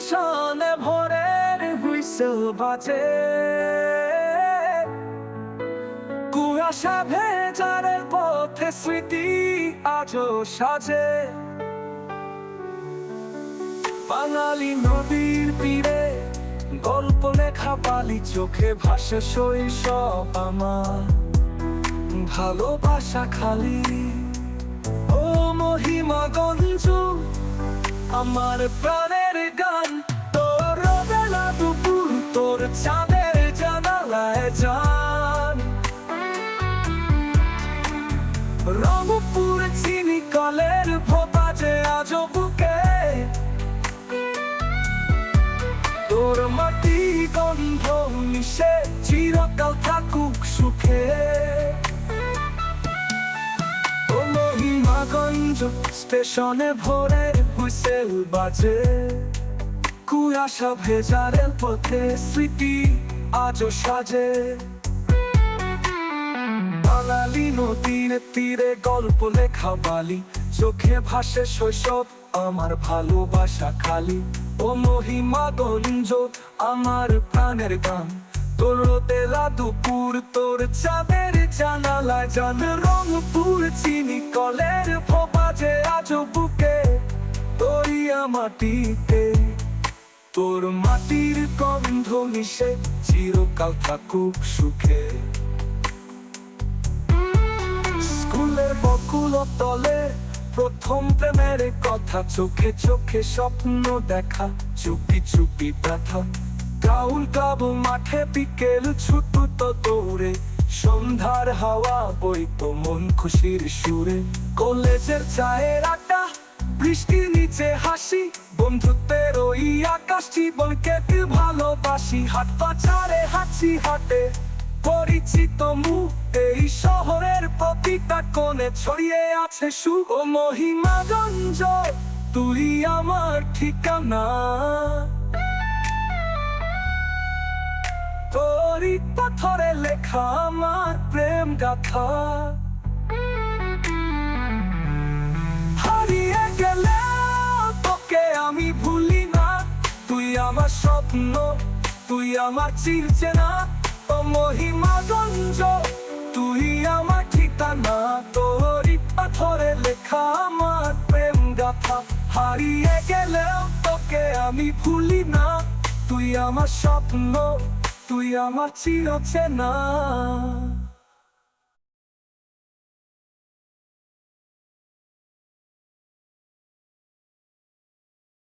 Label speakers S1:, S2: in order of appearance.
S1: স্টেশনে ভোরের হুইসেল বাজে। কুয়াশা ভেজারের পথে স্মৃতি আজও সাজে। বাঙালি নদীর তীরে গল্প লেখা পালি চোখে ভাসে শৈশব আমার। ভালোবাসা খালি। ও মহিমাগঞ্জ, আমার প্রাণের তোর চাঁদের জানালায় যান। রংপুর চিনি কলের ভোপাজে আজ বুকে। তোর মাটি গন্ধ মিশে চিরকাল থাকুক সুখে। মহিমাগঞ্জ স্টেশনে ভোরে হুইসেল বাজে। কুয়াশা স্মৃতি আজও সাজে। বাঙালি নদীর তীরে গল্প লেখা বালি, চোখে ভাসে শৈশব, আমার ভালোবাসা খালি। ও মহিমাগঞ্জ আমার প্রাণের গান। তোর তেলা দুপুর, তোর চাঁদের জানালা জান, রংপুর চিনি কলের ভোপাজে আজ বুকে তোরিয়া মাটিতে তোর মাটির গন্ধ মিশে, চিরকাল থাকুক সুখে। স্কুলের বকুল তলে প্রথম প্রেমের কথা, চোখে চোখে স্বপ্ন দেখা, চুপি চুপি ব্যথা। গাউল গাবো মাঠে, বিকেল ছুটু তো দৌড়ে, সন্ধ্যার হাওয়া বই তো মন খুশির সুরে। কলেজের চায়ের বৃষ্টির নিচে হাসি, বন্ধুত্বের ওই আকাশ জীবনকে ভালোবাসি, হাত পাচারে হাঁচি হাটে। পরিচিত মুখ এই শহরের প্রতিটা কোণে ছড়িয়ে আছে সুখ ও মহিমাগঞ্জ তুই আমার ঠিকানা। তোরই পাথরে লেখা আমার প্রেম গাথা। স্বপ্ন, তুই আমার চিরচেনা ও মহিমাগঞ্জ তুই আমার ঠিকানা। তোরই পাথরে লেখা আমার প্রেম গাথা। হারিয়ে গেলেও তোকে আমি ভুলি না তুই আমার স্বপ্ন, তুই আমার চিরচেনা।